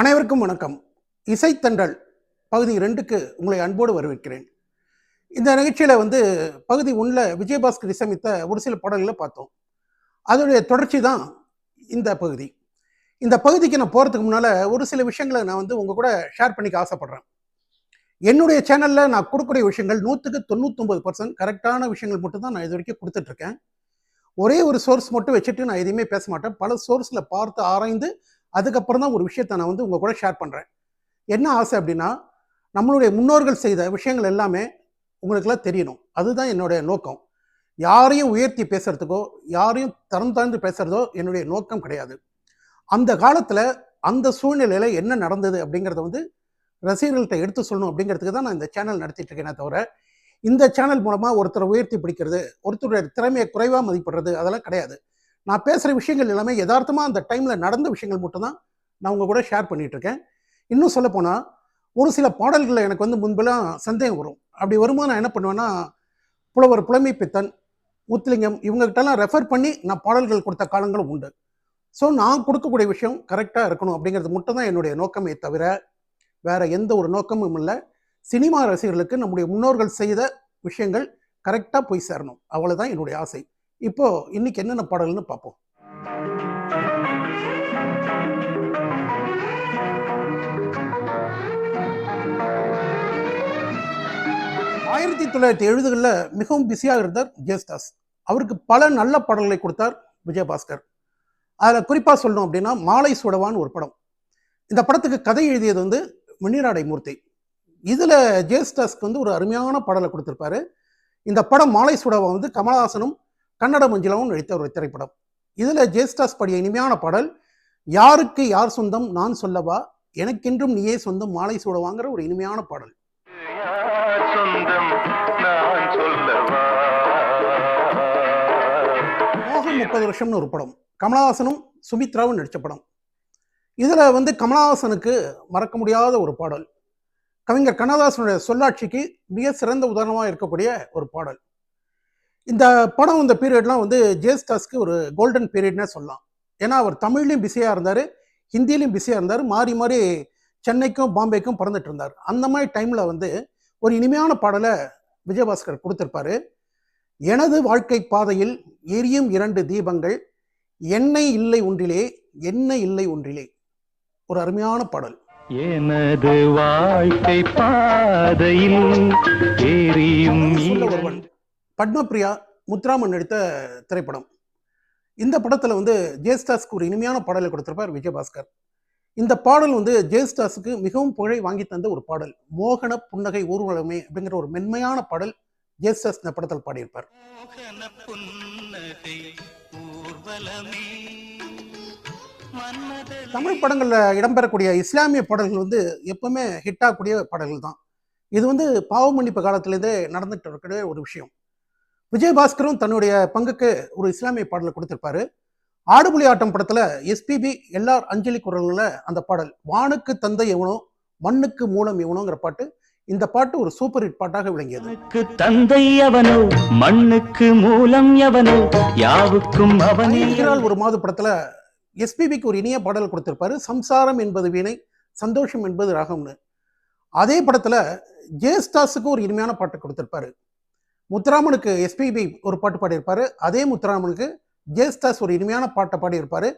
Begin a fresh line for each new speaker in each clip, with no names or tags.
அனைவருக்கும் வணக்கம். இசைத்தண்டல் பகுதி ரெண்டுக்கு உங்களை அன்போடு வரவேற்கிறேன். இந்த நிகழ்ச்சியில் வந்து பகுதி ஒன்றில் விஜயபாஸ்கர் இசையமைத்த ஒரு சில பாடல்களை பார்த்தோம். அதோடைய தொடர்ச்சி தான் இந்த பகுதி. இந்த பகுதிக்கு நான் போகிறதுக்கு முன்னால் ஒரு சில விஷயங்களை நான் வந்து உங்கள் கூட ஷேர் பண்ணிக்க ஆசைப்பட்றேன். என்னுடைய சேனலில் நான் கொடுக்கக்கூடிய விஷயங்கள் நூற்றுக்கு தொண்ணூத்தொம்பது பர்சன்ட் கரெக்டான விஷயங்கள் மட்டும் தான் நான் இது வரைக்கும் கொடுத்துட்ருக்கேன் ஒரே ஒரு சோர்ஸ் மட்டும் வச்சுட்டு நான் எதையுமே பேச மாட்டேன். பல சோர்ஸில் பார்த்து ஆராய்ந்து அதுக்கப்புறம் தான் ஒரு விஷயத்தை நான் வந்து உங்கள் கூட ஷேர் பண்ணுறேன் என்ன ஆசை அப்படின்னா நம்மளுடைய முன்னோர்கள் செய்த விஷயங்கள் எல்லாமே உங்களுக்கெல்லாம் தெரியணும். அதுதான் என்னுடைய நோக்கம். யாரையும் உயர்த்தி பேசுறதுக்கோ யாரையும் தரம் தாழ்ந்து பேசுறதோ என்னுடைய நோக்கம் கிடையாது. அந்த காலத்தில் அந்த சூழ்நிலையில் என்ன நடந்தது அப்படிங்கிறத வந்து ரசிகர்கள்ட்ட எடுத்து சொல்லணும் அப்படிங்கிறதுக்கு தான் நான் இந்த சேனல் நடத்திட்டு இருக்கேனே தவிர இந்த சேனல் மூலமாக ஒருத்தரை உயர்த்தி பிடிக்கிறது ஒருத்தருடைய திறமையை குறைவாக மதிப்பிடுறது அதெல்லாம் கிடையாது. நான் பேசுகிற விஷயங்கள் எல்லாமே யதார்த்தமாக அந்த டைமில் நடந்த விஷயங்கள் மட்டும்தான் நான் உங்கள் கூட ஷேர் பண்ணிகிட்ருக்கேன் இன்னும் சொல்லப்போனால் ஒரு சில பாடல்களில் எனக்கு வந்து முன்பெல்லாம் சந்தேகம் வரும். அப்படி வரும்போது நான் என்ன பண்ணுவேன்னா புலவர் புலமை பித்தன் முத்துலிங்கம் இவங்ககிட்டலாம் ரெஃபர் பண்ணி நான் பாடல்கள் கொடுத்த காலங்களும் உண்டு. ஸோ நான் கொடுக்கக்கூடிய விஷயம் கரெக்டாக இருக்கணும் அப்படிங்கிறது மட்டும் தான் என்னுடைய நோக்கமே தவிர வேறு எந்த ஒரு நோக்கமும் இல்லை. சினிமா ரசிகர்களுக்கு நம்முடைய முன்னோர்கள் செய்த விஷயங்கள் கரெக்டாக போய் சேரணும். அவ்வளோதான் என்னுடைய ஆசை. இப்போ இன்னைக்கு என்னென்ன பாடல்னு பார்ப்போம். ஆயிரத்தி தொள்ளாயிரத்தி எழுபதுகளில் மிகவும் பிஸியாக இருந்தார் ஜெயஸ்தாஸ் அவருக்கு பல நல்ல பாடல்களை கொடுத்தார் விஜயபாஸ்கர். அதில் குறிப்பாக சொல்லணும் அப்படின்னா மாலை சுடவான் ஒரு படம். இந்த படத்துக்கு கதை எழுதியது வந்து வெண்ணிராடை மூர்த்தி. இதில் ஜெயஸ்தாஸ்க்கு வந்து ஒரு அருமையான பாடலை கொடுத்துருப்பாரு. இந்த படம் மாலை சுடவா வந்து கமலஹாசனும் கன்னட மஞ்சளாவும் நடித்த ஒரு திரைப்படம். இதில் ஜெயஸ்டாஸ் பாடிய இனிமையான பாடல் யாருக்கு யார் சொந்தம் நான் சொல்லவா? எனக்கென்றும் நீயே சொந்தம் மாலை சூடவாங்கிற ஒரு இனிமையான பாடல். மோகம் முப்பது வருஷம்னு ஒரு படம். கமலஹாசனும் சுமித்ராவும் நடித்த படம். இதில் வந்து கமலஹாசனுக்கு மறக்க முடியாத ஒரு பாடல். கவிஞர் கண்ணதாசனுடைய சொல்லாட்சிக்கு மிக சிறந்த உதாரணமாக இருக்கக்கூடிய ஒரு பாடல். இந்த படம் இந்த பீரியட்லாம் வந்து ஜேஸ்தாஸ்க்கு ஒரு கோல்டன் பீரியட்னே சொல்லலாம். ஏன்னா அவர் தமிழ்லையும் பிஸியாக இருந்தார் ஹிந்திலையும் பிஸியாக இருந்தார் மாறி மாறி சென்னைக்கும் பாம்பேக்கும் பறந்துட்டு இருந்தார். அந்த மாதிரி டைமில் வந்து ஒரு இனிமையான பாடலை விஜயபாஸ்கர் கொடுத்துருப்பாரு. எனது வாழ்க்கை பாதையில் எரியும் இரண்டு தீபங்கள் எண்ணெய் இல்லை ஒன்றிலே எண்ணெய் இல்லை ஒன்றிலே. ஒரு அருமையான பாடல்.
எனது வாழ்க்கை பாதையில்
சொல்ல ஒருவன். பத்மபிரியா முத்துராமன் நடித்த திரைப்படம். இந்த படத்தில் வந்து ஜெயஸ்தாஸ்க்கு ஒரு இனிமையான பாடலை கொடுத்திருப்பார் விஜயபாஸ்கர். இந்த பாடல் வந்து ஜெயஸ்தாஸுக்கு மிகவும் புகழை வாங்கி தந்த ஒரு பாடல். மோகன புன்னகை ஊர்வலமே அப்படிங்கிற ஒரு மென்மையான பாடல் ஜெயஸ்தாஸ் இந்த படத்தில் பாடியிருப்பார். தமிழ் படங்களில் இடம்பெறக்கூடிய இஸ்லாமிய பாடல்கள் வந்து எப்பவுமே ஹிட் ஆகக்கூடிய பாடல்கள் தான். இது வந்து பாவ மன்னிப்பு காலத்திலேருந்தே நடந்துட்டு இருக்கிற ஒரு விஷயம். விஜயபாஸ்கரும் தன்னுடைய பங்குக்கு ஒரு இஸ்லாமிய பாடலை கொடுத்திருப்பாரு. ஆடுபுலி ஆட்டம் படத்துல எஸ்பிபி எல்லார் அஞ்சலி குரல்களில் அந்த பாடல் வானுக்கு தந்தை எவனோ மண்ணுக்கு மூலம் எவனோங்கிற பாட்டு இந்த பாட்டு ஒரு சூப்பர் ஹிட் பாட்டாக விளங்கியது.
தந்தை அவனோ மண்ணுக்கு மூலம் எவனோ யாவுக்கும் அவனே
ஒரு மாத படத்துல எஸ்பிபிக்கு ஒரு இனிய பாடல் கொடுத்திருப்பாரு. சம்சாரம் என்பது வீணை சந்தோஷம் என்பது ராகம்னு. அதே படத்துல ஜேஸ்தாஸுக்கு ஒரு இனிமையான பாட்டு கொடுத்திருப்பாரு. முத்துராமனுக்கு எஸ்பிபி ஒரு பாட்டு பாடியிருப்பாரு. அதே முத்துராமனுக்கு ஜேஸ்தாஸ் ஒரு இனிமையான பாட்டை பாடியிருப்பாரு.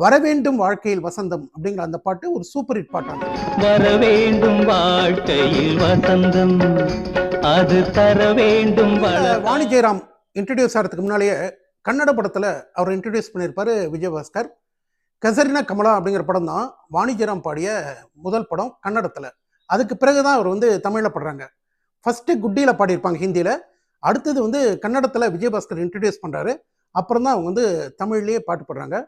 வரவேண்டும் வாழ்க்கையில் வசந்தம் அப்படிங்கிற அந்த பாட்டு ஒரு சூப்பர் ஹிட் பாட்டாங்க
வர வேண்டும் வாழ்க்கையில் வசந்தம். அது தர வேண்டும்
வாணி ஜெயராம் இன்ட்ரடியூஸ் ஆகிறதுக்கு முன்னாலேயே கன்னட படத்தில் அவர் இன்ட்ரடியூஸ் பண்ணியிருப்பாரு விஜயபாஸ்கர். கசரினா கமலா அப்படிங்கிற படம் தான் வாணி ஜெயராம் பாடிய முதல் படம் கன்னடத்தில். அதுக்கு பிறகு தான் அவர் வந்து தமிழில் பாடுறாங்க. ஃபஸ்ட்டு குட்டியில் பாடியிருப்பாங்க ஹிந்தியில். அடுத்தது வந்து கன்னடத்தில் விஜயபாஸ்கர் இன்ட்ரடியூஸ் பண்ணுறாரு அப்புறம் தான் அவங்க வந்து தமிழ்லேயே பாட்டு பாடுறாங்க.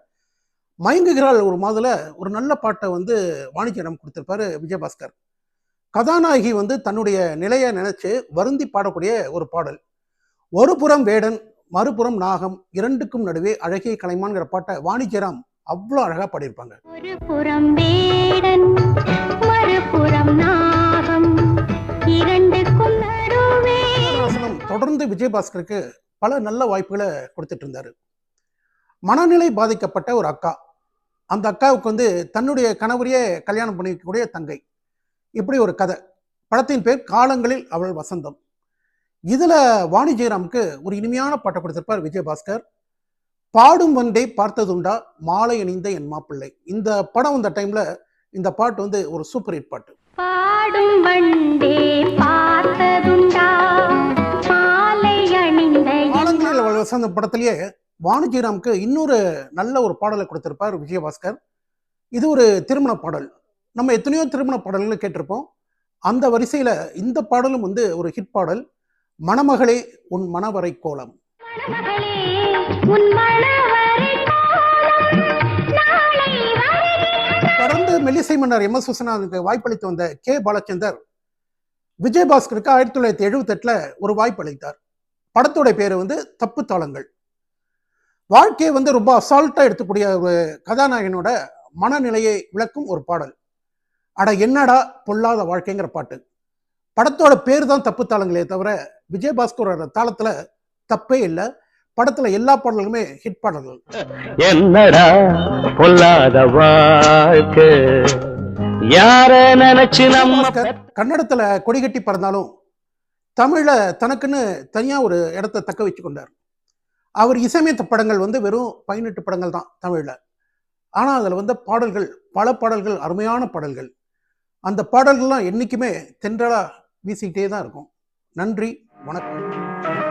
மயங்குகிறாள் ஒரு மாதத்தில் ஒரு நல்ல பாட்டை வந்து வாணி கொடுத்துருப்பாரு விஜயபாஸ்கர். கதாநாயகி வந்து தன்னுடைய நிலையை நினைச்சு வருந்தி பாடக்கூடிய ஒரு பாடல். ஒரு புறம் வேடன் மறுபுறம் நாகம் இரண்டுக்கும் நடுவே அழகிய கலைமான்கிற பாட்டை வாணிஜராம் அவ்வளோ அழகாக பாடியிருப்பாங்க.
ஒரு புறம் வேடன் மறுபுறம் நாகம்
தொடர்ந்து விஜயபாஸ்கருக்கு பல நல்ல வாய்ப்புகளை கொடுத்துட்டு இருந்தாரு. மனநிலை பாதிக்கப்பட்ட ஒரு அக்கா. அந்த அக்காவுக்கு வந்து தன்னுடைய கணவரையே கல்யாணம் பண்ணிக்கக்கூடிய தங்கை. இப்படி ஒரு கதை. படத்தின் பேர் காலங்களில் அவள் வசந்தம். இதில் வாணி ஜெயராமுக்கு ஒரு இனிமையான பாட்டை கொடுத்திருப்பார் விஜயபாஸ்கர். பாடும் வந்தே பார்த்ததுண்டா மாலை அணிந்த என் மாப்பிள்ளை. இந்த படம் வந்த டைம்ல இந்த பாட்டு வந்து ஒரு சூப்பர் ஹிட் பாட்டு.
பாடும் வண்டே
வசந்தம் படத்திலேயே வாணி ஜெயராமுக்கு இன்னொரு நல்ல ஒரு பாடலை கொடுத்திருப்பார் விஜயபாஸ்கர். இது ஒரு திருமண பாடல். நம்ம எத்தனையோ திருமண பாடல்கள் கேட்டிருப்போம். அந்த வரிசையில இந்த பாடலும் வந்து ஒரு ஹிட் பாடல். மணமகளே உன் மணவரை கோலம். தொடர்ந்து மெல்லிசை மன்னர் எம் எஸ் விஸ்வநாதனுக்கு வாய்ப்பளித்து வந்த கே. பாலச்சந்தர் விஜயபாஸ்கருக்கு ஆயிரத்தி தொள்ளாயிரத்தி எழுபத்தெட்டுல ஒரு வாய்ப்பு அளித்தார் படத்தோட பேரு வந்து தப்பு தாளங்கள். வாழ்க்கையை வந்து ரொம்ப அசால்ட்டா எடுத்துக்கூடிய ஒரு கதாநாயகனோட மனநிலையை விளக்கும் ஒரு பாடல். அட என்னடா பொல்லாத வாழ்க்கைங்கிற பாட்டு. படத்தோட பேர் தான் தப்பு தாளங்களே தவிர விஜயபாஸ்கரோட தாளத்துல தப்பே இல்லை. படத்துல எல்லா பாடல்களுமே ஹிட் பாடல்கள்.
என்னடா பொல்லாத வாழ்க்கை? யார நினைச்சு நம்ம
கன்னடத்துல கொடிகட்டி பறந்தாலும் தமிழில் தனக்குன்னு தனியாக ஒரு இடத்த தக்க வச்சு கொண்டார். அவர் இசையமைத்த படங்கள் வந்து வெறும் பதினெட்டு படங்கள் தான் தமிழில். ஆனால் அதில் வந்து பாடல்கள் பல பாடல்கள் அருமையான பாடல்கள் அந்த பாடல்கள்லாம் என்றைக்குமே தென்றலாக வீசிக்கிட்டே தான் இருக்கும். நன்றி வணக்கம்.